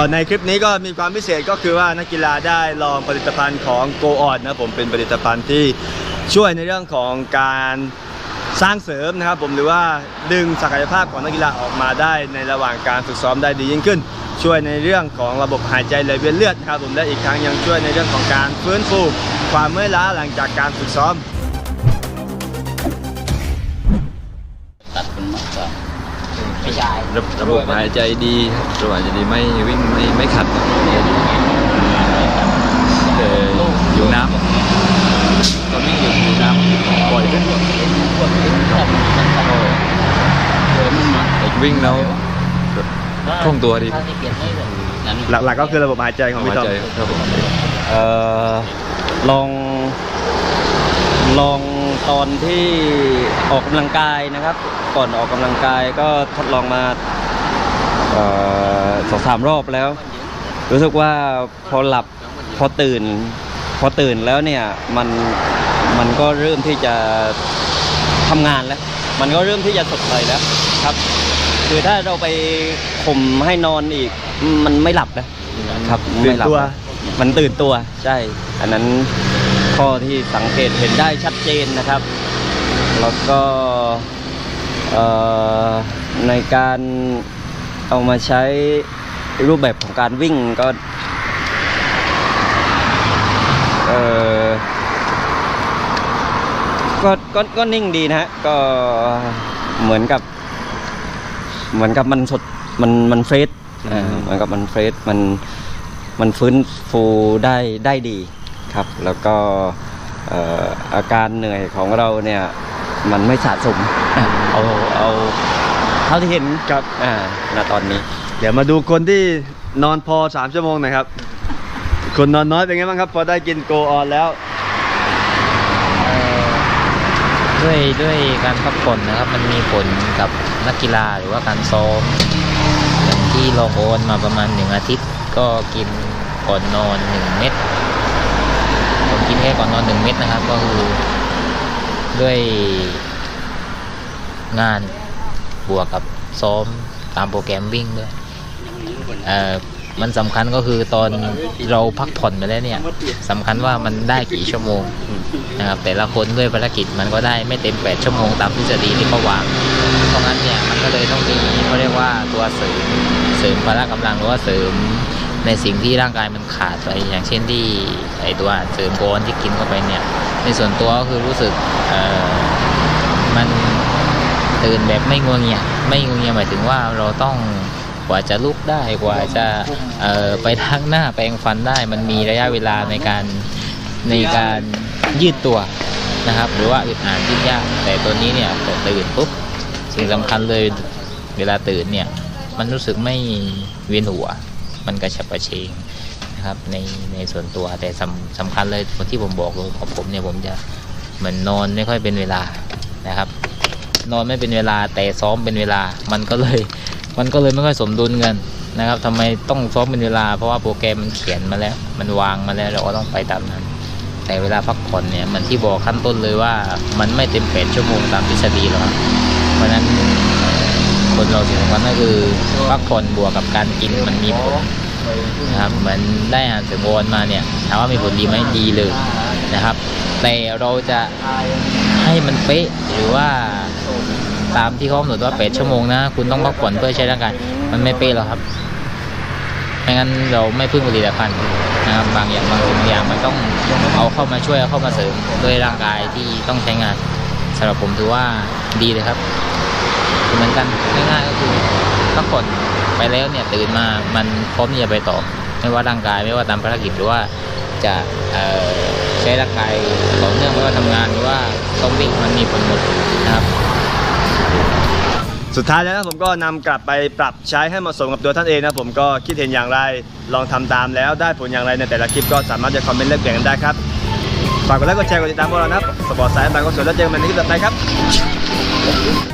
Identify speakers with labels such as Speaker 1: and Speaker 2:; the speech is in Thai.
Speaker 1: ก็ในคลิปนี้ก็มีความพิเศษก็คือว่านักกีฬาได้ลองผลิตภัณฑ์ของ Go On นะผมเป็นผลิตภัณฑ์ที่ช่วยในเรื่องของการสร้างเสริมนะครับผมหรือว่าดึงศักยภาพของนักกีฬาออกมาได้ในระหว่างการฝึกซ้อมได้ดียิ่งขึ้น ช่วยในเรื่องของระบบหายใจไหลเวียนเลือดนะครับผมและอีกครั้งยังช่วยในเรื่องของการฟื้นฟูความเมื่อยล้าหลังจากการฝึกซ้อม
Speaker 2: ตัดเป็นมากกว่า ไม่ใช่
Speaker 3: ระระบบหายใจดีระบบหายใจดีไม่วิ่งไม่ไม่ขัดเอออยู่น้ำตอนวิ่งอยู่อยู่น้ำปล่อยขึ้น
Speaker 2: พวกนี้ชอบมันชอบเออมันมา
Speaker 3: เด็กวิ่งแล้วคล่องตัวดี
Speaker 2: ถ้าที่เปลี่ยนไม่เลยนั่น
Speaker 1: หลักๆก็คือระบบหายใจของพี่
Speaker 3: หาย
Speaker 1: ทอม
Speaker 3: ใจครับผม
Speaker 4: เอ่อลองลอง ตอนที่ออกกำลังกายนะครับ ก่อนออกกำลังกายก็ทดลองมาเอ่อสองสามรอบแล้ว รู้สึกว่าพอหลับพอตื่น พอตื่นแล้วเนี่ยมันมันก็เริ่มที่จะทำงานแล้ว มันก็เริ่มที่จะสดใสแล้วครับ คือถ้าเราไปข่มให้นอนอีกมันไม่หลับนะครับ
Speaker 1: ตื่น
Speaker 4: ไม่หลับ
Speaker 1: ตัว
Speaker 4: นะมันตื่นตัวใช่ อันนั้น ข้อที่สังเกตเห็นได้ชัดเจนนะครับ แล้วก็ในการเอามาใช้รูปแบบของการวิ่งก็ก็ก็ก็นิ่งดีนะฮะก็เหมือนกับ เหมือนกับมันสดมันมันเฟรชอ่าเหมือนกับมันเฟรชมันมันฟื้นฟูได้ได้ดี ครับ แล้วก็เอ่ออาการเหนื่อยของเราเนี่ยมันไม่สะสมอะเอาเอาเท่าที่เห็นครับอ่าณตอนนี้
Speaker 1: เดี๋ยวมาดูคนที่นอนพอ3ชั่วโมงหน่อยครับ คนนอนน้อยเป็นไงบ้างครับ พอได้กินโกออนแล้ว
Speaker 5: ด้วยด้วยการพักผ่อนนะครับ มันมีผลกับนักกีฬาหรือว่าการซ้อมอย่างที่ลองโอนมาประมาณหนึ่งอาทิตย์ ก็กินก่อนนอนหนึ่งเม็ดผม กินแค่ก่อนนอนหนึ่งเม็ดนะครับ ก็คือด้วยงานบวกกับซ้อมตามโปรแกรมวิ่งด้วยเอ่อมันสำคัญก็คือตอนเราพักผ่อนไปแล้วเนี่ยสำคัญว่ามันได้กี่ชั่วโมงนะครับแต่ละคนด้วยภารกิจมันก็ได้ไม่เต็ม 8 ชั่วโมงตามทฤษฎีที่เขาวางเพราะงั้นเนี่ยมันก็เลยต้องมีเขาเรียกว่าตัวเสริมเสริมพละกำลังหรือว่าเสริม ในสิ่งที่ร่างกายมันขาดไปอย่างเช่นที่ไอตัวเสริมโกนที่กินเข้าไปเนี่ย ในส่วนตัวก็คือรู้สึกเออมันตื่นแบบไม่งัวเงียไม่งัวเงียหมายถึงว่าเราต้องกว่าจะลุกได้กว่าจะเออไปทักหน้าแปรงฟันได้ มันมีระยะเวลาในการในการยืดตัวนะครับ หรือว่าอึดอัดยืดยากแต่ตัวนี้เนี่ยตื่นปุ๊บสิ่งสำคัญเลยเวลาตื่นเนี่ย มันรู้สึกไม่เวียนหัว มันกระฉับกระเฉงนะครับในในส่วนตัวแต่สำสำคัญเลยที่ผมบอกเลยของผมเนี่ยผมจะเหมือนนอนไม่ค่อยเป็นเวลานะครับ นอนไม่เป็นเวลาแต่ซ้อมเป็นเวลามันก็เลยมันก็เลยไม่ค่อยสมดุลกันนะครับทำไมต้องซ้อมเป็นเวลา เพราะว่าโปรแกรมมันเขียนมาแล้ว มันวางมาแล้วเราก็ต้องไปตามนั้น แต่เวลาพักผ่อนเนี่ยมันที่บอกขั้นต้นเลยว่ามันไม่เต็มแปดชั่วโมงตามทฤษฎีหรอกเพราะฉะนั้น คนเราสิ่งสำคัญก็คือพักผ่อนบวกกับการกินมันมีผลนะครับเหมือนได้อาหารเสริมโอนมาเนี่ยถามว่ามีผลดีไหมดีเลยนะครับ แต่เราจะให้มันเป๊ะหรือว่าตามที่เขากำหนดว่า 8 ชั่วโมงนะ คุณต้องพักผ่อนเพื่อใช้ร่างกาย มันไม่เป๊ะหรอกครับ ไม่งั้นเราไม่พึ่งผลิตภัณฑ์นะครับบางอย่างบางสิ่งบางอย่างมันต้องเอาเข้ามาช่วยเอาเข้ามาเสริมด้วยร่างกายที่ต้องใช้งานสำหรับผมถือว่าดีเลยครับ เหมือนกันง่ายๆก็คือพักผ่อนไปแล้วเนี่ยตื่นมามันพร้อมที่จะไปต่อ ไม่ว่าร่างกายไม่ว่าตามภารกิจหรือว่าจะใช้ร่างกายต่อเนื่องไม่ว่าทำงานหรือว่าต้องวิ่งมันมีผลหมดนะครับ
Speaker 1: สุดท้ายแล้วนะผมก็นำกลับไปปรับใช้ให้เหมาะสมกับตัวท่านเองนะผมก็คิดเห็นอย่างไรลองทำตามแล้วได้ผลอย่างไรในแต่ละคลิปก็สามารถจะคอมเมนต์แลกเปลี่ยนกันได้ครับฝากกดไลค์กดแชร์กดติดตามพวกเรานะครับสปอร์ตสายบางก็สวนแล้วเจอกันใหม่ในคลิปต่อไปครับ